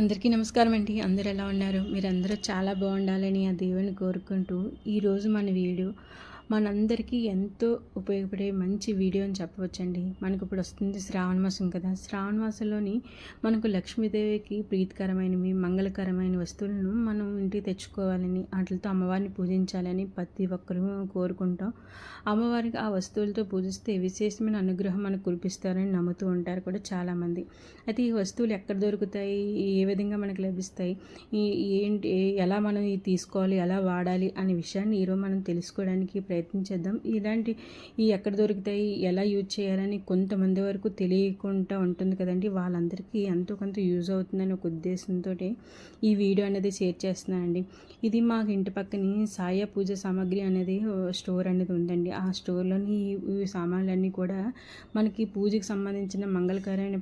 అందరికీ నమస్కారం అండి. అందరు ఎలా ఉన్నారు? మీరందరూ చాలా బాగుండాలని ఆ దేవుని కోరుకుంటూ ఈరోజు మన వీడియో మనందరికీ ఎంతో ఉపయోగపడే మంచి వీడియో అని చెప్పవచ్చండి. మనకు ఇప్పుడు వస్తుంది శ్రావణ మాసం కదా. శ్రావణ మాసంలోని మనకు లక్ష్మీదేవికి ప్రీతికరమైనవి మంగళకరమైన వస్తువులను మనం ఇంటికి తెచ్చుకోవాలని వాటితో అమ్మవారిని పూజించాలని ప్రతి ఒక్కరూ కోరుకుంటాం. అమ్మవారికి ఆ వస్తువులతో పూజిస్తే విశేషమైన అనుగ్రహం మనకు కురిపిస్తారని నమ్ముతూ ఉంటారు కూడా చాలామంది. అయితే ఈ వస్తువులు ఎక్కడ దొరుకుతాయి? ఏ విధంగా మనకు లభిస్తాయి? ఈ ఏంటి? ఎలా మనం తీసుకోవాలి? ఎలా వాడాలి? అనే విషయాన్ని ఈరోజు మనం తెలుసుకోవడానికి ప్రయత్నం ప్రయత్నించేద్దాం. ఇలాంటి ఈ ఎక్కడ దొరుకుతాయి ఎలా యూజ్ చేయాలని కొంతమంది వరకు తెలియకుండా ఉంటుంది కదండి. వాళ్ళందరికీ ఎంతో కొంత యూజ్ అవుతుందని ఒక ఉద్దేశంతో ఈ వీడియో అనేది షేర్ చేస్తున్నానండి. ఇది మా ఇంటి పక్కనే సాయ పూజ సామాగ్రి అనేది స్టోర్ అనేది ఉందండి. ఆ స్టోర్లోని ఈ సామాన్లన్నీ కూడా మనకి పూజకి సంబంధించిన మంగళకరమైన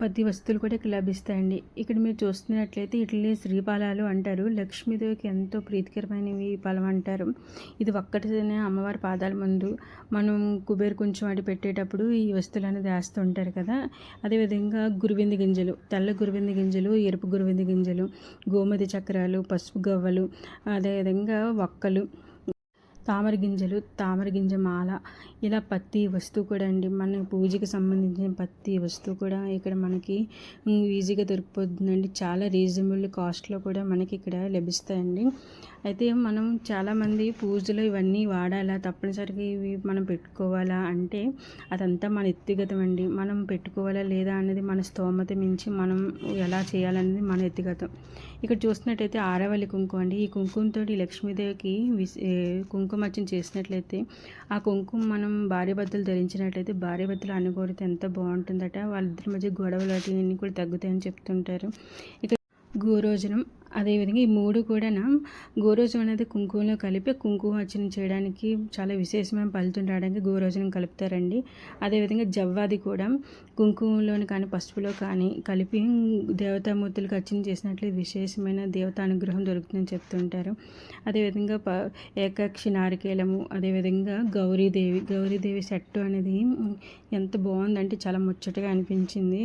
పది వస్తువులు కూడా ఇక్కడ లభిస్తాయండి. ఇక్కడ మీరు చూస్తున్నట్లయితే ఇట్లనే శ్రీఫలాలు అంటారు. లక్ష్మీదేవికి ఎంతో ప్రీతికరమైనవి ఫలం అంటారు. ఇది ఒక్కటినే అమ్మవారి పాదాల ముందు మనం కుబేరు కొంచెం అడి పెట్టేటప్పుడు ఈ వస్తువులు అనేది వేస్తూ ఉంటారు కదా. అదేవిధంగా గురువింది గింజలు తెల్ల గురువింది గింజలు ఎరుపు గురువింది గింజలు గోమతి చక్రాలు పసుపు గవ్వలు అదేవిధంగా ఒక్కలు తామర గింజలు తామర గింజ మాల ఇలా ప్రతి వస్తువు కూడా అండి. మన పూజకి సంబంధించిన ప్రతి వస్తువు కూడా ఇక్కడ మనకి ఈజీగా దొరికిపోతుందండి. చాలా రీజనబుల్ కాస్ట్లో కూడా మనకి ఇక్కడ లభిస్తాయండి. అయితే మనం చాలామంది పూజలు ఇవన్నీ వాడాలా తప్పనిసరిగా ఇవి మనం పెట్టుకోవాలా అంటే అదంతా మన వ్యక్తిగతం అండి. మనం పెట్టుకోవాలా లేదా అనేది మన స్తోమత మించి మనం ఎలా చేయాలనేది మన వ్యక్తిగతం ఇక్కడ చూసినట్టయితే ఆరవల్లి కుంకుమ అండి. ఈ కుంకుమతో లక్ష్మీదేవికి కుంకుమర్చన చేసినట్లయితే ఆ కుంకుమ మనం భార్య భర్తలు ధరించినట్లయితే భార్య భర్తలు అనుకోరితే ఎంత బాగుంటుందట. వాళ్ళిద్దరి మధ్య గొడవలు అటు కూడా తగ్గుతాయని చెప్తుంటారు. ఇక గోరోజనం అదేవిధంగా ఈ మూడు కూడా గోరోజనం అనేది కుంకుమలో కలిపి కుంకుమ అర్చన చేయడానికి చాలా విశేషమైన ఫలితం రావడానికి గోరోజనం కలుపుతారండి. అదేవిధంగా జవ్వాది కూడా కుంకుమలోని కానీ పసుపులో కానీ కలిపి దేవతామూర్తులకు అర్చన చేసినట్లు విశేషమైన దేవత అనుగ్రహం దొరుకుతుందని చెప్తుంటారు. అదేవిధంగా ప ఏకాక్షి నారికేలము అదేవిధంగా గౌరీదేవి గౌరీదేవి సెట్టు అనేది ఎంత బాగుందంటే చాలా ముచ్చటగా అనిపించింది.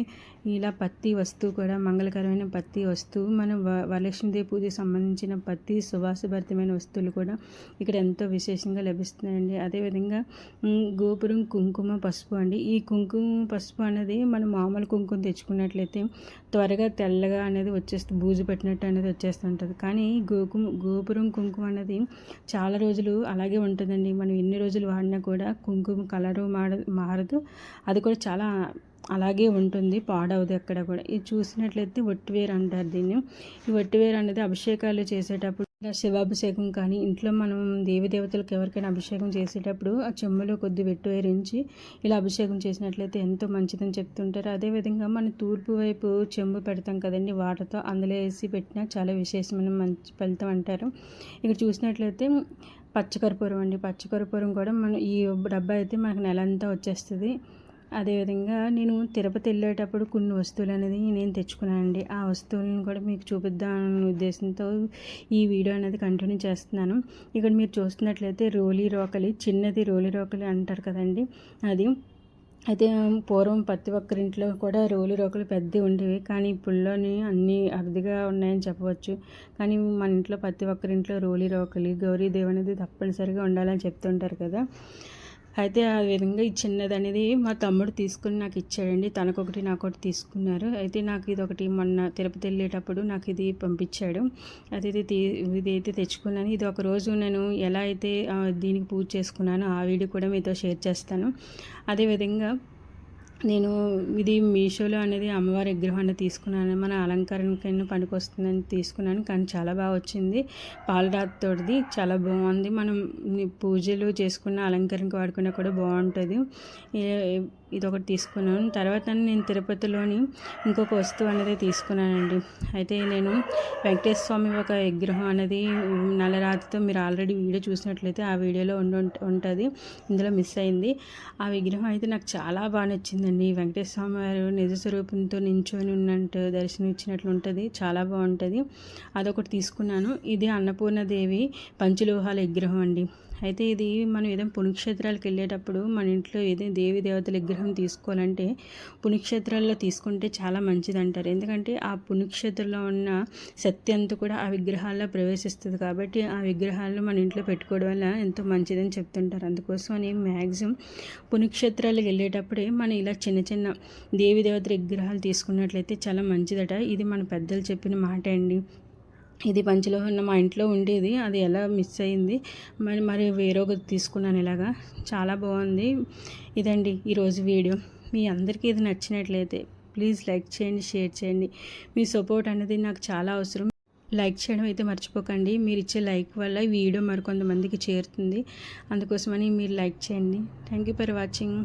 ఇలా పత్తి వస్తువు కూడా మంగళకరమైన పత్తి వస్తువు మనం వాళ్ళ లక్ష్మీదేవి పూజకి సంబంధించిన ప్రతి సువాసభరితమైన వస్తువులు కూడా ఇక్కడ ఎంతో విశేషంగా లభిస్తున్నాయండి. అదేవిధంగా గోపురం కుంకుమ పసుపు అండి. ఈ కుంకుమ పసుపు అనేది మనం మామూలు కుంకుమ తెచ్చుకున్నట్లయితే త్వరగా తెల్లగా అనేది వచ్చేస్తుంది బూజు పెట్టినట్టు అనేది వచ్చేస్తుంటుంది కానీ గోకుమ గోపురం కుంకుమ అనేది చాలా రోజులు అలాగే ఉంటుందండి. మనం ఎన్ని రోజులు వాడినా కూడా కుంకుమ కలరు మారదు. అది కూడా చాలా అలాగే ఉంటుంది పాడవదు ఎక్కడ కూడా. ఇది చూసినట్లయితే ఒట్టివేరు అంటారు దీన్ని. ఈ ఒట్టివేరు అనేది అభిషేకాలు చేసేటప్పుడు శివాభిషేకం కానీ ఇంట్లో మనం దేవి దేవతలకు ఎవరికైనా అభిషేకం చేసేటప్పుడు ఆ చెమ్మలో కొద్ది వెట్టు వేరించి ఇలా అభిషేకం చేసినట్లయితే ఎంతో మంచిదని చెప్తుంటారు. అదేవిధంగా మన తూర్పు వైపు చెంబు పెడతాం కదండి వాటర్తో అందులో వేసి పెట్టినా చాలా విశేషమైన మంచి ఫలితం అంటారు. ఇక్కడ చూసినట్లయితే పచ్చకర్పూరం అండి. పచ్చకర్పూరం కూడా మనం ఈ డబ్బా అయితే మనకు నెలంతా వచ్చేస్తుంది. అదేవిధంగా నేను తిరుపతి వెళ్ళేటప్పుడు కొన్ని వస్తువులు అనేది నేను తెచ్చుకున్నానండి. ఆ వస్తువులను కూడా మీకు చూపిద్దామనే ఉద్దేశంతో ఈ వీడియో అనేది కంటిన్యూ చేస్తున్నాను. ఇక్కడ మీరు చూస్తున్నట్లయితే రోలీ రోకలి చిన్నది రోలీ రోకలి అంటారు కదండి. అది అయితే పూర్వం ప్రతి ఒక్కరింట్లో కూడా రోలు రోకలు పెద్దవి ఉండేవి. కానీ ఇప్పుడులోని అన్నీ అరుదుగా ఉన్నాయని చెప్పవచ్చు. కానీ మన ఇంట్లో ప్రతి ఒక్కరింట్లో రోలి రోకలి గౌరీదేవి అనేది తప్పనిసరిగా ఉండాలని చెప్తుంటారు కదా. అయితే ఆ విధంగా ఈ చిన్నది అనేది మా తమ్ముడు తీసుకుని నాకు ఇచ్చాడండి. తనకొకటి నాకు ఒకటి తీసుకున్నారు. అయితే నాకు ఇది ఒకటి మొన్న తిరుపతి వెళ్ళేటప్పుడు నాకు ఇది పంపించాడు. అది ఇది ఇది అయితే తెచ్చుకున్నాను. ఇది ఒక రోజు నేను ఎలా అయితే దీనికి పూజ చేసుకున్నానో ఆ వీడియో కూడా మీతో షేర్ చేస్తాను. అదేవిధంగా నేను ఇది మీషోలో అనేది అమ్మవారి విగ్రహాన్ని తీసుకున్నాను. మన అలంకరణకైనా పనికొస్తుందని తీసుకున్నాను. కానీ చాలా బాగా వచ్చింది. పాలరాతితోటిది చాలా బాగుంది. మనం పూజలు చేసుకున్న అలంకరణకు వాడుకున్నా కూడా బాగుంటుంది. ఇది ఒకటి తీసుకున్నాను. తర్వాత నేను తిరుపతిలోని ఇంకొక వస్తువు అనేది తీసుకున్నానండి. అయితే నేను వెంకటేశ్వర స్వామి ఒక విగ్రహం అనేది నల్లరాతితో మీరు ఆల్రెడీ వీడియో చూసినట్లయితే ఆ వీడియోలో ఉండి ఉంటుంది. ఇందులో మిస్ అయింది. ఆ విగ్రహం అయితే నాకు చాలా బాగా నచ్చిందండి. వెంకటేశ్వర స్వామి వారు నిజ స్వరూపంతో నించొని ఉన్నట్టు దర్శనం ఇచ్చినట్లు ఉంటుంది చాలా బాగుంటుంది. అదొకటి తీసుకున్నాను. ఇది అన్నపూర్ణదేవి పంచలోహాల విగ్రహం అండి. అయితే ఇది మనం ఏదైనా పుణ్యక్షేత్రాలకు వెళ్ళేటప్పుడు మన ఇంట్లో ఏదైనా దేవి దేవతల విగ్రహం తీసుకోవాలంటే పుణ్యక్షేత్రాల్లో తీసుకుంటే చాలా మంచిది అంటారు ఎందుకంటే ఆ పుణ్యక్షేత్రంలో ఉన్న శక్తి అంతా కూడా ఆ విగ్రహాల్లో ప్రవేశిస్తుంది కాబట్టి ఆ విగ్రహాలను మన ఇంట్లో పెట్టుకోవడం వల్ల ఎంతో మంచిదని చెప్తుంటారు. అందుకోసం అని మ్యాక్సిమం పుణ్యక్షేత్రాలకు వెళ్ళేటప్పుడే మనం ఇలా చిన్న చిన్న దేవి దేవతల విగ్రహాలు తీసుకున్నట్లయితే చాలా మంచిదట. ఇది మన పెద్దలు చెప్పిన మాట అండి. ఇది పంచలోహన్న మా ఇంట్లో ఉండేది. అది ఎలా మిస్ అయింది? మరి మరి వేరొకటి తీసుకున్నాను ఇలాగా. చాలా బాగుంది. ఇదండి ఈరోజు వీడియో. మీ అందరికీ ఇది నచ్చినట్లయితే ప్లీజ్ లైక్ చేయండి షేర్ చేయండి. మీ సపోర్ట్ అనేది నాకు చాలా అవసరం. లైక్ చేయడం అయితే మర్చిపోకండి. మీరు ఇచ్చే లైక్ వల్ల ఈ వీడియో మరికొంతమందికి చేరుతుంది. అందుకోసమని మీరు లైక్ చేయండి. Thank you for watching.